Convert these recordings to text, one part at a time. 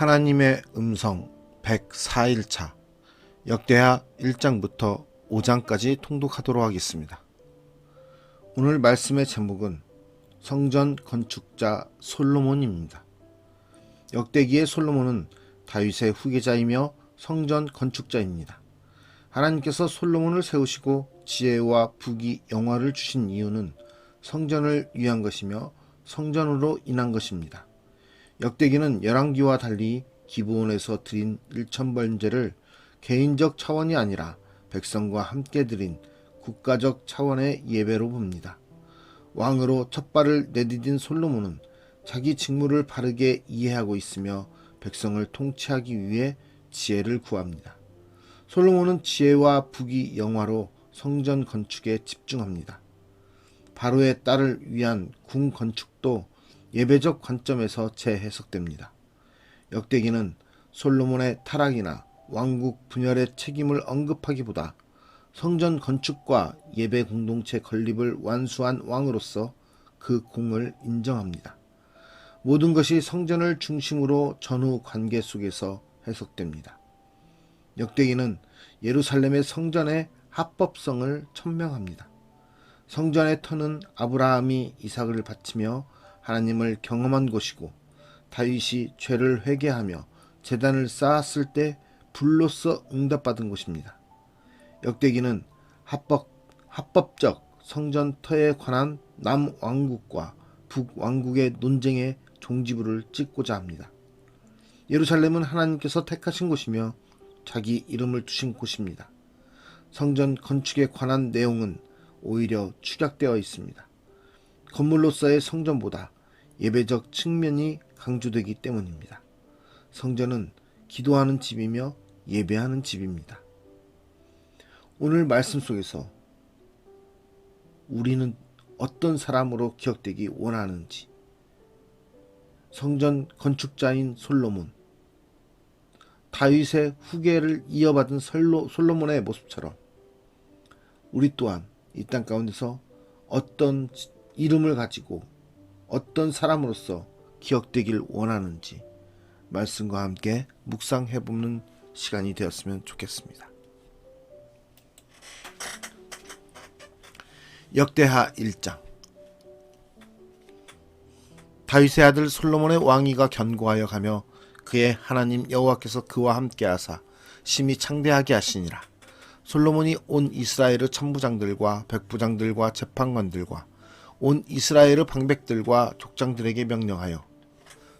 하나님의 음성 104일차 역대하 1장부터 5장까지 통독하도록 하겠습니다. 오늘 말씀의 제목은 성전 건축자 솔로몬입니다. 역대기의 솔로몬은 다윗의 후계자이며 성전 건축자입니다. 하나님께서 솔로몬을 세우시고 지혜와 부귀 영화를 주신 이유는 성전을 위한 것이며 성전으로 인한 것입니다. 역대기는 열왕기와 달리 기브온에서 드린 일천번제를 개인적 차원이 아니라 백성과 함께 드린 국가적 차원의 예배로 봅니다. 왕으로 첫 발을 내디딘 솔로몬은 자기 직무를 바르게 이해하고 있으며 백성을 통치하기 위해 지혜를 구합니다. 솔로몬은 지혜와 부귀 영화로 성전 건축에 집중합니다. 바로의 딸을 위한 궁 건축도 예배적 관점에서 재해석됩니다. 역대기는 솔로몬의 타락이나 왕국 분열의 책임을 언급하기보다 성전 건축과 예배 공동체 건립을 완수한 왕으로서 그 공을 인정합니다. 모든 것이 성전을 중심으로 전후 관계 속에서 해석됩니다. 역대기는 예루살렘의 성전의 합법성을 천명합니다. 성전의 터는 아브라함이 이삭을 바치며 하나님을 경험한 곳이고 다윗이 죄를 회개하며 재단을 쌓았을 때 불로써 응답받은 곳입니다. 역대기는 합법, 합법적 성전터에 관한 남왕국과 북왕국의 논쟁의 종지부를 찍고자 합니다. 예루살렘은 하나님께서 택하신 곳이며 자기 이름을 두신 곳입니다. 성전 건축에 관한 내용은 오히려 축약되어 있습니다. 건물로서의 성전보다 예배적 측면이 강조되기 때문입니다. 성전은 기도하는 집이며 예배하는 집입니다. 오늘 말씀 속에서 우리는 어떤 사람으로 기억되기 원하는지 성전 건축자인 솔로몬 다윗의 후계를 이어받은 솔로, 솔로몬의 모습처럼 우리 또한 이 땅 가운데서 어떤 이름을 가지고 어떤 사람으로서 기억되길 원하는지 말씀과 함께 묵상해 보는 시간이 되었으면 좋겠습니다. 역대하 1장 다윗의 아들 솔로몬의 왕위가 견고하여 가며 그의 하나님 여호와께서 그와 함께 하사 심히 창대하게 하시니라. 솔로몬이 온 이스라엘의 천부장들과 백부장들과 재판관들과 온 이스라엘의 방백들과 족장들에게 명령하여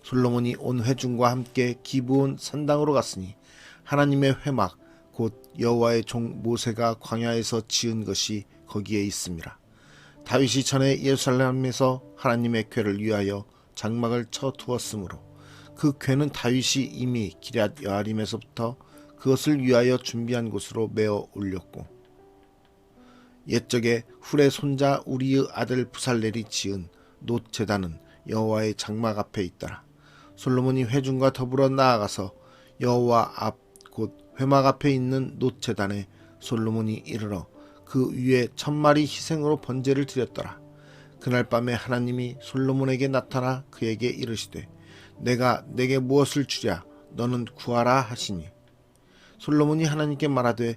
솔로몬이 온 회중과 함께 기브온 산당으로 갔으니 하나님의 회막 곧 여호와의 종 모세가 광야에서 지은 것이 거기에 있음이라. 다윗이 전에 예루살렘에서 하나님의 궤를 위하여 장막을 쳐 두었으므로 그 궤는 다윗이 이미 기럇 여아림에서부터 그것을 위하여 준비한 곳으로 메어 올렸고 옛적에 훌의 손자 우리의 아들 부살렐이 지은 놋 제단은 여호와의 장막 앞에 있더라. 솔로몬이 회중과 더불어 나아가서 여호와 앞 곧 회막 앞에 있는 놋 제단에 솔로몬이 이르러 그 위에 천 마리 희생으로 번제를 드렸더라. 그날 밤에 하나님이 솔로몬에게 나타나 그에게 이르시되 내가 내게 무엇을 주랴 너는 구하라 하시니 솔로몬이 하나님께 말하되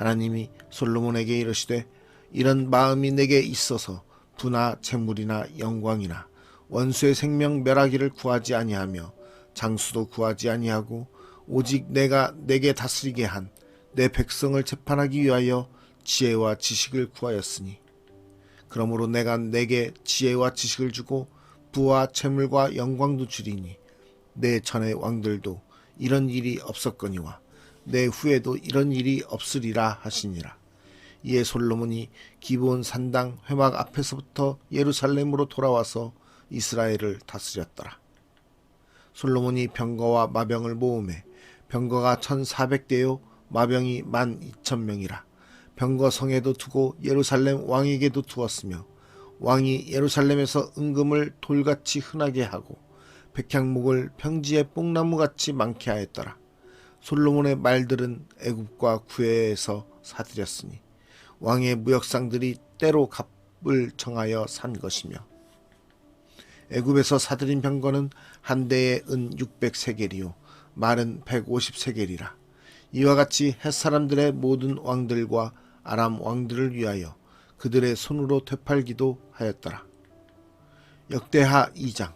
하나님이 솔로몬에게 이르시되 이런 마음이 내게 있어서 부나 재물이나 영광이나 원수의 생명 멸하기를 구하지 아니하며 장수도 구하지 아니하고 오직 내가 내게 다스리게 한 내 백성을 재판하기 위하여 지혜와 지식을 구하였으니 그러므로 내가 내게 지혜와 지식을 주고 부와 재물과 영광도 주리니 내 전의 왕들도 이런 일이 없었거니와 내 후에도 이런 일이 없으리라 하시니라. 이에 솔로몬이 기브온 산당 회막 앞에서부터 예루살렘으로 돌아와서 이스라엘을 다스렸더라. 솔로몬이 병거와 마병을 모음해 병거가 1400대요 마병이 12,000명이라 병거 성에도 두고 예루살렘 왕에게도 두었으며 왕이 예루살렘에서 은금을 돌같이 흔하게 하고 백향목을 평지에 뽕나무같이 많게 하였더라. 솔로몬의 말들은 애굽과 구해에서 사들였으니 왕의 무역상들이 때로 값을 정하여 산 것이며 애굽에서 사들인 병거는 한 대에 은 600세겔이요 말은 150세겔이라 이와 같이 햇 사람들의 모든 왕들과 아람 왕들을 위하여 그들의 손으로 되팔기도 하였더라. 역대하 2장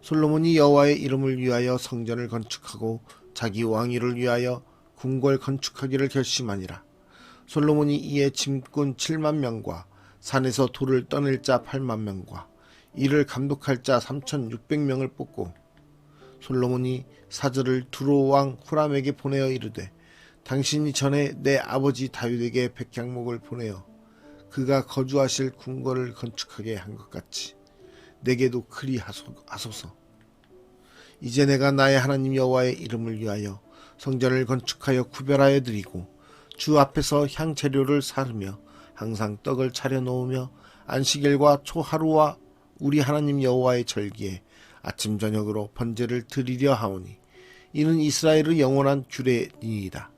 솔로몬이 여호와의 이름을 위하여 성전을 건축하고 자기 왕위를 위하여 궁궐 건축하기를 결심하니라. 솔로몬이 이에 짐꾼 7만 명과 산에서 돌을 떠낼 자 8만 명과 이를 감독할 자 3,600명을 뽑고 솔로몬이 사절을 두로 왕 후람에게 보내어 이르되 당신이 전에 내 아버지 다윗에게 백향목을 보내어 그가 거주하실 궁궐을 건축하게 한 것 같이 내게도 그리 하소- 하소서. 이제 내가 나의 하나님 여호와의 이름을 위하여 성전을 건축하여 구별하여 드리고 주 앞에서 향 재료를 사르며 항상 떡을 차려 놓으며 안식일과 초하루와 우리 하나님 여호와의 절기에 아침 저녁으로 번제를 드리려 하오니 이는 이스라엘의 영원한 규례니이다.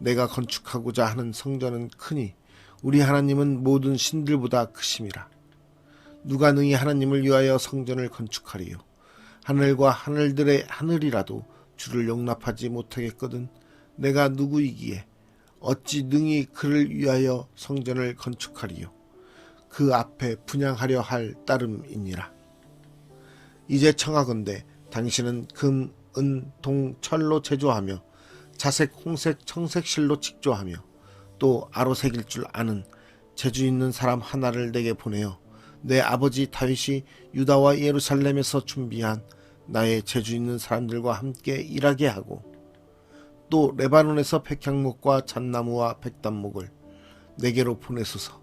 내가 건축하고자 하는 성전은 크니 우리 하나님은 모든 신들보다 크심이라. 누가 능히 하나님을 위하여 성전을 건축하리요. 하늘과 하늘들의 하늘이라도 주를 용납하지 못하겠거든 내가 누구이기에 어찌 능히 그를 위하여 성전을 건축하리요. 그 앞에 분양하려 할 따름이니라. 이제 청하건대 당신은 금, 은, 동, 철로 제조하며 자색, 홍색, 청색 실로 직조하며 또 아로색일 줄 아는 재주 있는 사람 하나를 내게 보내어 내 아버지 다윗이 유다와 예루살렘에서 준비한 나의 재주 있는 사람들과 함께 일하게 하고 또 레바논에서 백향목과 잣나무와 백단목을 내게로 보내소서.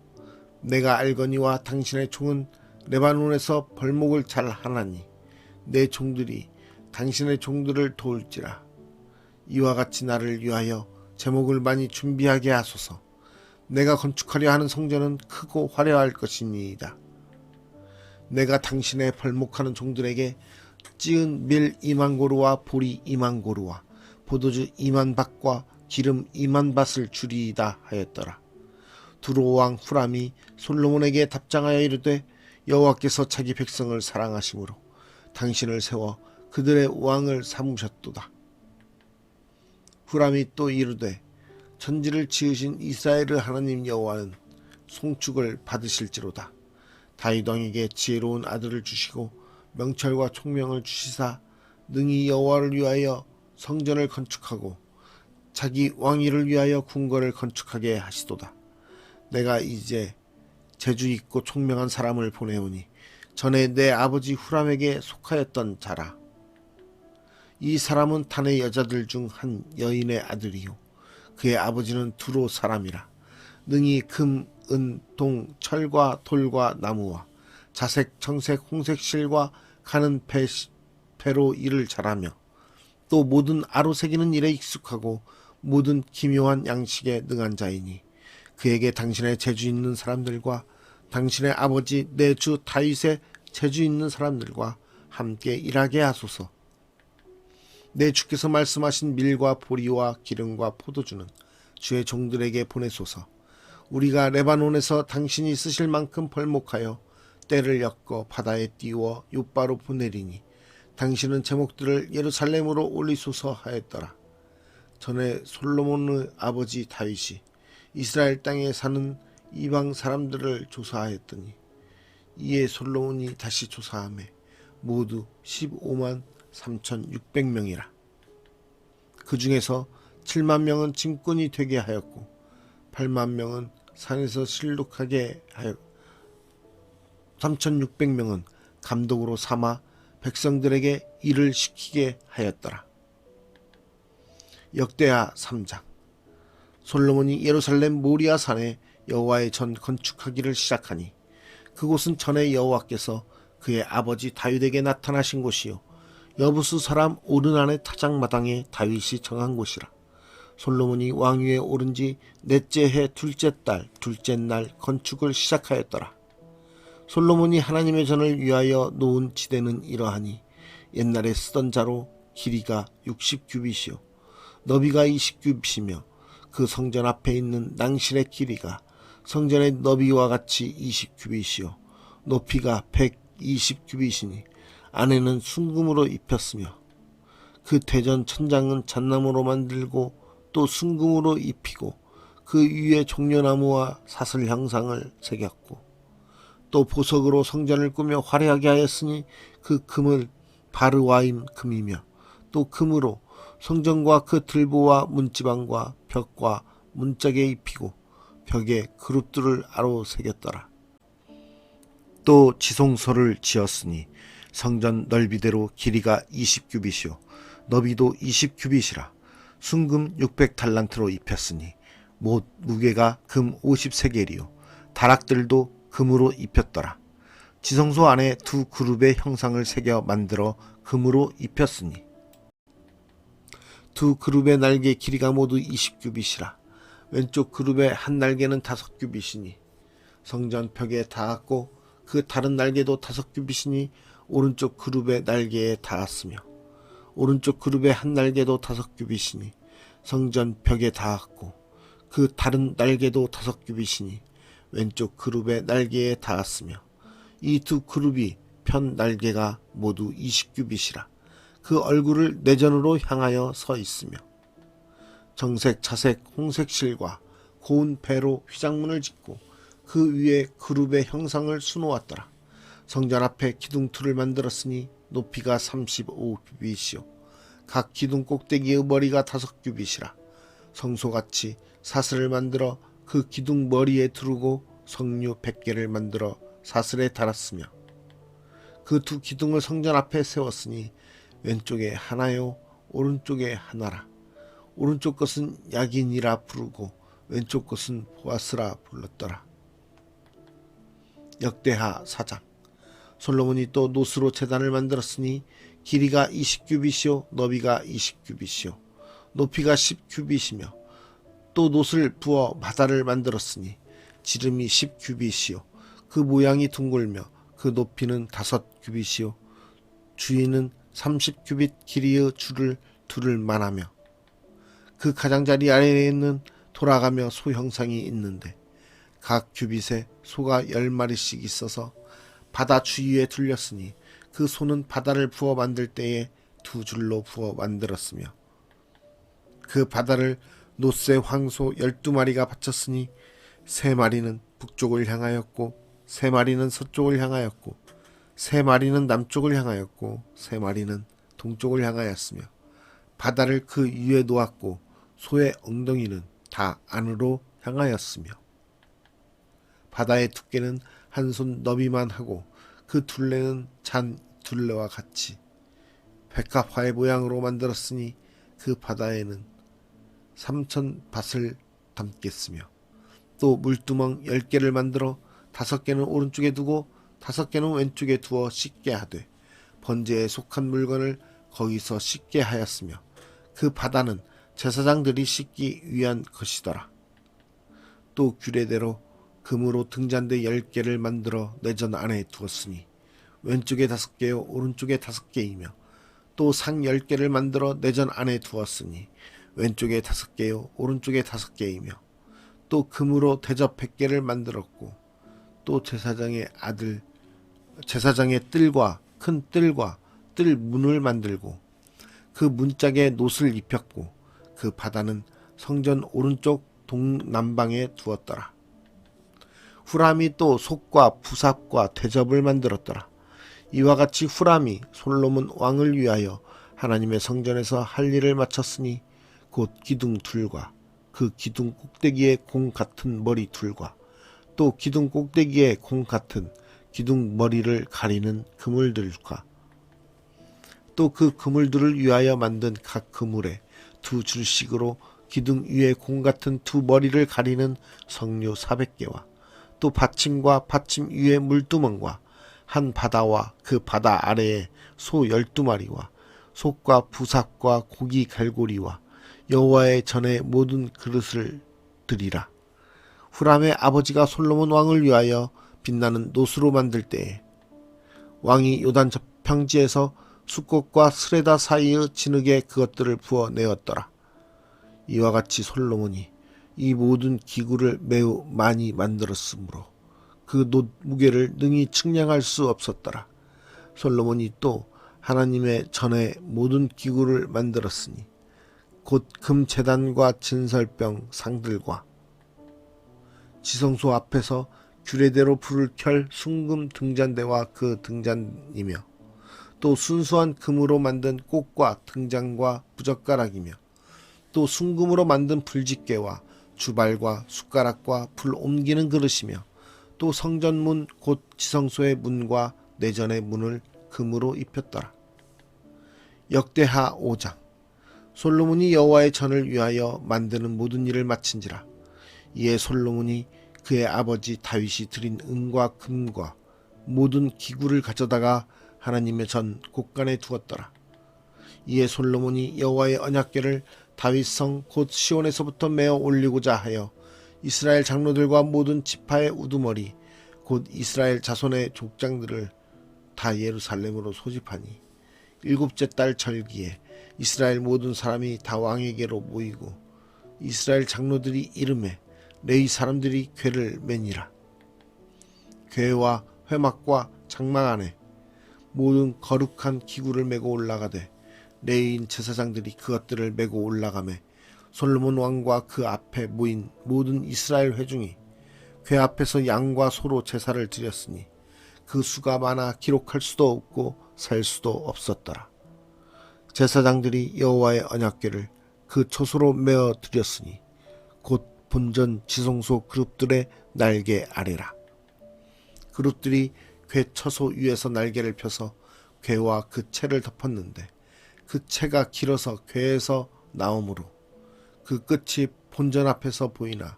내가 알거니와 당신의 종은 레바논에서 벌목을 잘 하나니 내 종들이 당신의 종들을 도울지라. 이와 같이 나를 위하여 제목을 많이 준비하게 하소서. 내가 건축하려 하는 성전은 크고 화려할 것이니이다. 내가 당신의 벌목하는 종들에게 찌은 밀 2만 고루와 보리 2만 고루와 포도주 2만 밭과 기름 2만 밭을 주리이다 하였더라. 두로왕 후람이 솔로몬에게 답장하여 이르되 여호와께서 자기 백성을 사랑하심으로 당신을 세워 그들의 왕을 삼으셨도다. 후람이 또 이르되 천지를 지으신 이스라엘의 하나님 여호와는 송축을 받으실지로다. 다윗 왕에게 지혜로운 아들을 주시고 명철과 총명을 주시사 능히 여호와를 위하여 성전을 건축하고 자기 왕위를 위하여 궁궐을 건축하게 하시도다. 내가 이제 재주 있고 총명한 사람을 보내오니 전에 내 아버지 후람에게 속하였던 자라. 이 사람은 단의 여자들 중 한 여인의 아들이요 그의 아버지는 두로 사람이라. 능히 금, 은, 동, 철과 돌과 나무와 자색, 청색, 홍색 실과 가는 배, 배로 일을 잘하며 또 모든 아로 새기는 일에 익숙하고 모든 기묘한 양식에 능한 자이니 그에게 당신의 재주 있는 사람들과 당신의 아버지 내 주 다윗의 재주 있는 사람들과 함께 일하게 하소서. 내 주께서 말씀하신 밀과 보리와 기름과 포도주는 주의 종들에게 보내소서. 우리가 레바논에서 당신이 쓰실 만큼 벌목하여 때를 엮어 바다에 띄워 요바로 보내리니 당신은 제목들을 예루살렘으로 올리소서 하였더라. 전에 솔로몬의 아버지 다윗이 이스라엘 땅에 사는 이방 사람들을 조사하였더니 이에 솔로몬이 다시 조사함에 모두 15만 3,600명이라. 그 중에서 7만 명은 짐꾼이 되게 하였고 8만 명은 산에서 실룩하게 하였 3,600명은 감독으로 삼아 백성들에게 일을 시키게 하였더라. 역대하 3장 솔로몬이 예루살렘 모리아 산에 여호와의 전 건축하기를 시작하니 그곳은 전에 여호와께서 그의 아버지 다윗에게 나타나신 곳이요 여부스 사람 오르난의 타작 마당에 다윗이 정한 곳이라. 솔로몬이 왕위에 오른 지 넷째 해 둘째 달 둘째 날 건축을 시작하였더라. 솔로몬이 하나님의 전을 위하여 놓은 지대는 이러하니 옛날에 쓰던 자로 길이가 60규빗이요. 너비가 20규빗이며 그 성전 앞에 있는 낭실의 길이가 성전의 너비와 같이 20규빗이요. 높이가 120규빗이니 안에는 순금으로 입혔으며 그 대전 천장은 잣나무로 만들고 또 순금으로 입히고 그 위에 종려나무와 사슬 형상을 새겼고 또 보석으로 성전을 꾸며 화려하게 하였으니 그 금을 바르와임 금이며 또 금으로 성전과 그 들보와 문지방과 벽과 문짝에 입히고 벽에 그룹들을 아로 새겼더라. 또 지성소를 지었으니 성전 넓이대로 길이가 20규빗이요. 너비도 20규빗이라. 순금 600달란트로 입혔으니 못 무게가 금 50세겔이요. 다락들도 금으로 입혔더라. 지성소 안에 두 그룹의 형상을 새겨 만들어 금으로 입혔으니 두 그룹의 날개 길이가 모두 20규빗이라 왼쪽 그룹의 한 날개는 다섯 규빗이니 성전 벽에 닿았고 그 다른 날개도 다섯 규빗이니 오른쪽 그룹의 날개에 닿았으며 오른쪽 그룹의 한 날개도 다섯 규빗이니 성전 벽에 닿았고 그 다른 날개도 다섯 규빗이니 왼쪽 그룹의 날개에 닿았으며 이 두 그룹이 편 날개가 모두 20규빗이라 그 얼굴을 내전으로 향하여 서 있으며 정색, 차색, 홍색 실과 고운 배로 휘장문을 짓고 그 위에 그룹의 형상을 수놓았더라. 성전 앞에 기둥틀을 만들었으니 높이가 35규빗이요 각 기둥 꼭대기의 머리가 다섯 규빗이라 성소같이 사슬을 만들어 그 기둥 머리에 두르고 성류 100개를 만들어 사슬에 달았으며 그 두 기둥을 성전 앞에 세웠으니 왼쪽에 하나요 오른쪽에 하나라. 오른쪽 것은 야긴이라 부르고 왼쪽 것은 보아스라 불렀더라. 역대하 사장 솔로몬이 또 노스로 재단을 만들었으니 길이가 20규빗이요 너비가 20규빗이요 높이가 10규빗이며 또 노스를 부어 바다를 만들었으니 지름이 10규빗이요. 그 모양이 둥글며 그 높이는 다섯 규빗이요. 주인은 30규빗 길이의 줄을 두를 만하며 그 가장자리 아래에 있는 돌아가며 소 형상이 있는데 각 규빗에 소가 열 마리씩 있어서 바다 주위에 둘렸으니 그 소는 바다를 부어 만들 때에 두 줄로 부어 만들었으며 그 바다를 노스의 황소 열두 마리가 바쳤으니 세 마리는 북쪽을 향하였고 세 마리는 서쪽을 향하였고 세 마리는 남쪽을 향하였고 세 마리는 동쪽을 향하였으며 바다를 그 위에 놓았고 소의 엉덩이는 다 안으로 향하였으며 바다의 두께는 한 손 너비만 하고 그 둘레는 잔 둘레와 같이 백합화의 모양으로 만들었으니 그 바다에는 삼천 밭을 담겠으며 또 물두멍 열 개를 만들어 다섯 개는 오른쪽에 두고 다섯 개는 왼쪽에 두어 씻게 하되 번제에 속한 물건을 거기서 씻게 하였으며 그 바다는 제사장들이 씻기 위한 것이더라. 또 규례대로 금으로 등잔대 열 개를 만들어 내전 안에 두었으니 왼쪽에 다섯 개요 오른쪽에 다섯 개이며 또 상 열 개를 만들어 내전 안에 두었으니 왼쪽에 다섯 개요 오른쪽에 다섯 개이며 또 금으로 대접 백 개를 만들었고 또 제사장의 아들 제사장의 뜰과 큰 뜰과 뜰 문을 만들고 그 문짝에 노을 입혔고 그 바다는 성전 오른쪽 동남방에 두었더라. 후람이 또 속과 부삽과 대접을 만들었더라. 이와 같이 후람이 솔로몬 왕을 위하여 하나님의 성전에서 할 일을 마쳤으니 곧 기둥 둘과 그 기둥 꼭대기에 공 같은 머리 둘과 또 기둥 꼭대기에 공 같은 기둥 머리를 가리는 그물들과 또 그 그물들을 위하여 만든 각 그물에 두 줄씩으로 기둥 위에 공 같은 두 머리를 가리는 성류 400개와 또 받침과 받침 위에 물두멍과 한 바다와 그 바다 아래에 소 열두 마리와 속과 부삭과 고기 갈고리와 여호와의 전에 모든 그릇을 드리라. 후람의 아버지가 솔로몬 왕을 위하여 빛나는 노수로 만들 때에 왕이 요단 저평지에서 수꽃과 스레다 사이의 진흙에 그것들을 부어 내었더라. 이와 같이 솔로몬이 이 모든 기구를 매우 많이 만들었으므로 그놋 무게를 능히 측량할 수 없었더라. 솔로몬이 또 하나님의 전에 모든 기구를 만들었으니 곧 금 재단과 진설병 상들과 지성소 앞에서 규례대로 불을 켤 순금 등잔대와 그 등잔이며 또 순수한 금으로 만든 꽃과 등잔과 부젓가락이며 또 순금으로 만든 불집게와 주발과 숟가락과 불 옮기는 그릇이며 또 성전문 곧 지성소의 문과 내전의 문을 금으로 입혔더라. 역대하 5장 솔로몬이 여호와의 전을 위하여 만드는 모든 일을 마친지라 이에 솔로몬이 그의 아버지 다윗이 드린 은과 금과 모든 기구를 가져다가 하나님의 전 곳간에 두었더라. 이에 솔로몬이 여호와의 언약궤를 다윗성 곧 시온에서부터 메어 올리고자 하여 이스라엘 장로들과 모든 지파의 우두머리 곧 이스라엘 자손의 족장들을 다 예루살렘으로 소집하니 일곱째 달 절기에 이스라엘 모든 사람이 다 왕에게로 모이고 이스라엘 장로들이 이름에 레위 사람들이 궤를 매니라 궤와 회막과 장막 안에 모든 거룩한 기구를 메고 올라가되 레위인 제사장들이 그것들을 메고 올라가매 솔로몬 왕과 그 앞에 모인 모든 이스라엘 회중이 궤 앞에서 양과 소로 제사를 드렸으니 그 수가 많아 기록할 수도 없고 살 수도 없었더라. 제사장들이 여호와의 언약궤를 그 초소로 메어 드렸으니 곧 본전 지성소 그룹들의 날개 아래라. 그룹들이 궤 처소 위에서 날개를 펴서 궤와 그 채를 덮었는데 그 채가 길어서 궤에서 나오므로 그 끝이 본전 앞에서 보이나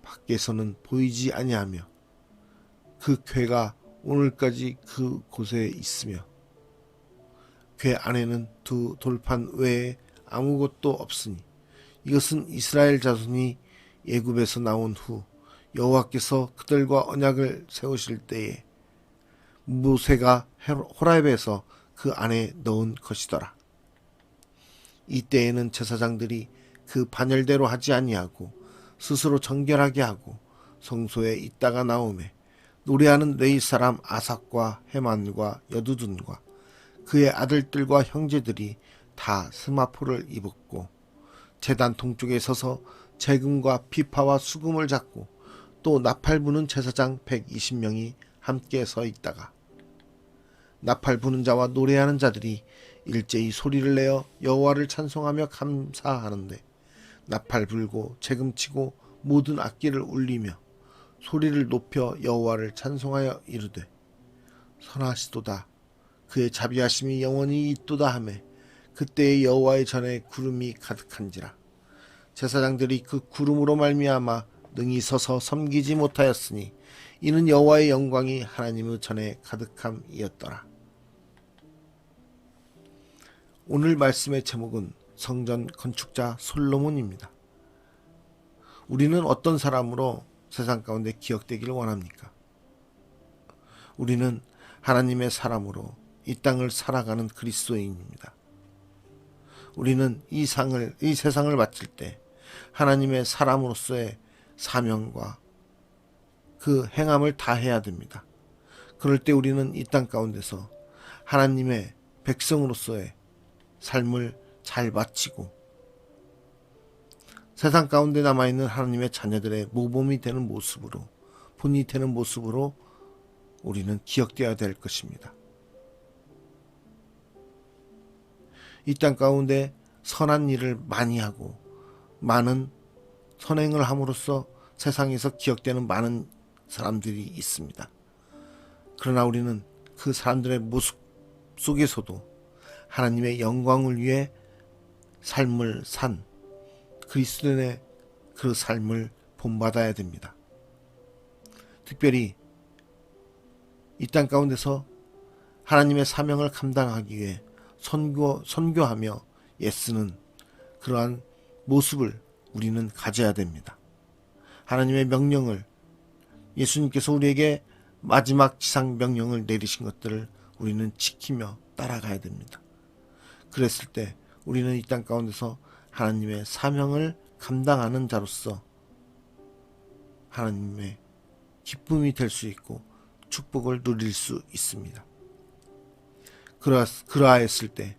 밖에서는 보이지 아니하며 그 궤가 오늘까지 그 곳에 있으며 궤 안에는 두 돌판 외에 아무것도 없으니 이것은 이스라엘 자손이 예굽에서 나온 후 여호와께서 그들과 언약을 세우실 때에 모세가 호라입에서 그 안에 넣은 것이더라. 이때에는 제사장들이 그 반열대로 하지 아니하고 스스로 정결하게 하고 성소에 있다가 나오매 노래하는 레이 사람 아삭과 헤만과 여두둔과 그의 아들들과 형제들이 다 스마포를 입었고 재단 동쪽에 서서 재금과 피파와 수금을 잡고 또 나팔 부는 제사장 120명이 함께 서 있다가 나팔 부는 자와 노래하는 자들이 일제히 소리를 내어 여호와를 찬송하며 감사하는데 나팔 불고 재금치고 모든 악기를 울리며 소리를 높여 여호와를 찬송하여 이르되 선하시도다 그의 자비하심이 영원히 있도다 하매 그때의 여호와의 전에 구름이 가득한지라 제사장들이 그 구름으로 말미암아 능히 서서 섬기지 못하였으니 이는 여호와의 영광이 하나님의 전에 가득함이었더라. 오늘 말씀의 제목은 성전 건축자 솔로몬입니다. 우리는 어떤 사람으로 세상 가운데 기억되기를 원합니까? 우리는 하나님의 사람으로 이 땅을 살아가는 그리스도인입니다. 우리는 이 상을 이 세상을 마칠 때 하나님의 사람으로서의 사명과 그 행함을 다 해야 됩니다. 그럴 때 우리는 이 땅 가운데서 하나님의 백성으로서의 삶을 잘 마치고 세상 가운데 남아있는 하나님의 자녀들의 모범이 되는 모습으로 본이 되는 모습으로 우리는 기억되어야 될 것입니다. 이 땅 가운데 선한 일을 많이 하고 많은 선행을 함으로써 세상에서 기억되는 많은 사람들이 있습니다. 그러나 우리는 그 사람들의 모습 속에서도 하나님의 영광을 위해 삶을 산 그리스도인의 그 삶을 본받아야 됩니다. 특별히 이 땅 가운데서 하나님의 사명을 감당하기 위해 선교 선교하며 애쓰는 그러한 모습을 우리는 가져야 됩니다. 하나님의 명령을 예수님께서 우리에게 마지막 지상 명령을 내리신 것들을 우리는 지키며 따라가야 됩니다. 그랬을 때 우리는 이 땅 가운데서 하나님의 사명을 감당하는 자로서 하나님의 기쁨이 될 수 있고 축복을 누릴 수 있습니다. 그러, 그러하였을 때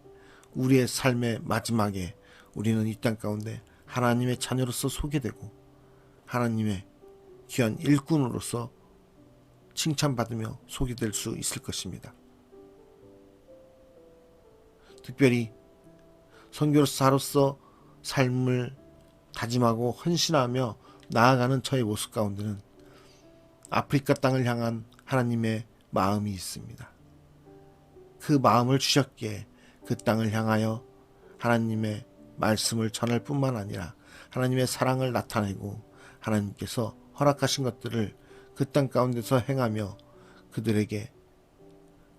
우리의 삶의 마지막에 우리는 이 땅 가운데 하나님의 자녀로서 소개되고 하나님의 귀한 일꾼으로서 칭찬받으며 소개될 수 있을 것입니다. 특별히 선교사로서 삶을 다짐하고 헌신하며 나아가는 저의 모습 가운데는 아프리카 땅을 향한 하나님의 마음이 있습니다. 그 마음을 주셨기에 그 땅을 향하여 하나님의 말씀을 전할 뿐만 아니라 하나님의 사랑을 나타내고 하나님께서 허락하신 것들을 그 땅 가운데서 행하며 그들에게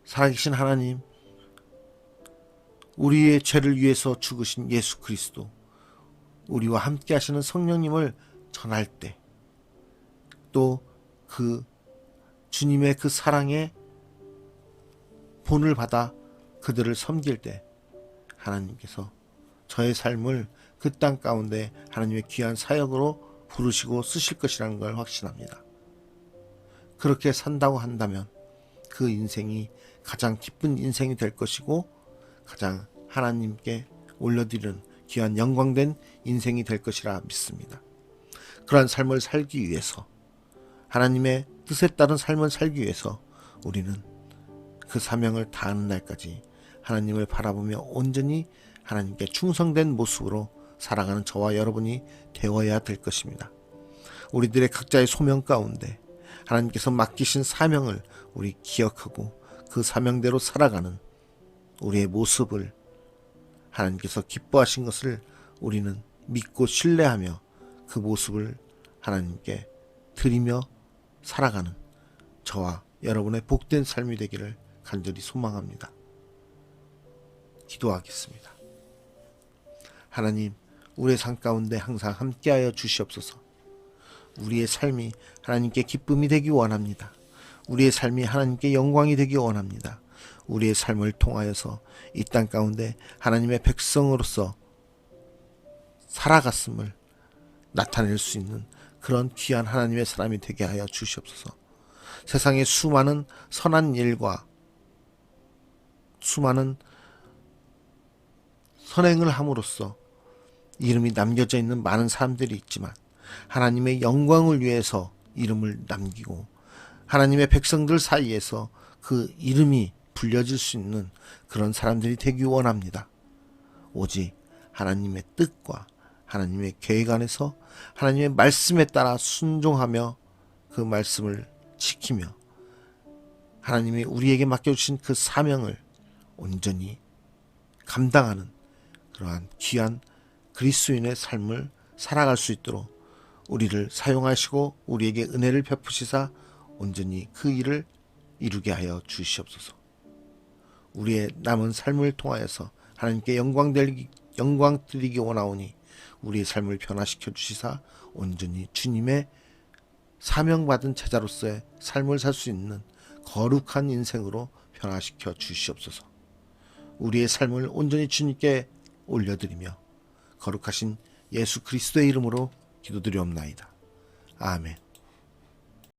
살아계신 하나님, 우리의 죄를 위해서 죽으신 예수 그리스도, 우리와 함께 하시는 성령님을 전할 때, 또 그 주님의 그 사랑에 본을 받아 그들을 섬길 때, 하나님께서 저의 삶을 그 땅 가운데 하나님의 귀한 사역으로 부르시고 쓰실 것이라는 걸 확신합니다. 그렇게 산다고 한다면 그 인생이 가장 기쁜 인생이 될 것이고 가장 하나님께 올려드리는 귀한 영광된 인생이 될 것이라 믿습니다. 그러한 삶을 살기 위해서 하나님의 뜻에 따른 삶을 살기 위해서 우리는 그 사명을 다하는 날까지 하나님을 바라보며 온전히 하나님께 충성된 모습으로 살아가는 저와 여러분이 되어야 될 것입니다. 우리들의 각자의 소명 가운데 하나님께서 맡기신 사명을 우리 기억하고 그 사명대로 살아가는 우리의 모습을 하나님께서 기뻐하신 것을 우리는 믿고 신뢰하며 그 모습을 하나님께 드리며 살아가는 저와 여러분의 복된 삶이 되기를 간절히 소망합니다. 기도하겠습니다. 하나님, 우리의 삶 가운데 항상 함께하여 주시옵소서. 우리의 삶이 하나님께 기쁨이 되기 원합니다. 우리의 삶이 하나님께 영광이 되기 원합니다. 우리의 삶을 통하여서 이 땅 가운데 하나님의 백성으로서 살아갔음을 나타낼 수 있는 그런 귀한 하나님의 사람이 되게 하여 주시옵소서. 세상의 수많은 선한 일과 수많은 선행을 함으로써 이름이 남겨져 있는 많은 사람들이 있지만 하나님의 영광을 위해서 이름을 남기고 하나님의 백성들 사이에서 그 이름이 불려질 수 있는 그런 사람들이 되기 원합니다. 오직 하나님의 뜻과 하나님의 계획 안에서 하나님의 말씀에 따라 순종하며 그 말씀을 지키며 하나님이 우리에게 맡겨주신 그 사명을 온전히 감당하는 그러한 귀한 그리스도인의 삶을 살아갈 수 있도록 우리를 사용하시고 우리에게 은혜를 베푸시사 온전히 그 일을 이루게 하여 주시옵소서. 우리의 남은 삶을 통하여서 하나님께 영광 영광 드리기 원하오니 우리의 삶을 변화시켜 주시사 온전히 주님의 사명받은 제자로서의 삶을 살 수 있는 거룩한 인생으로 변화시켜 주시옵소서. 우리의 삶을 온전히 주님께 올려드리며 거룩하신 예수 그리스도의 이름으로 기도드리옵나이다. 아멘.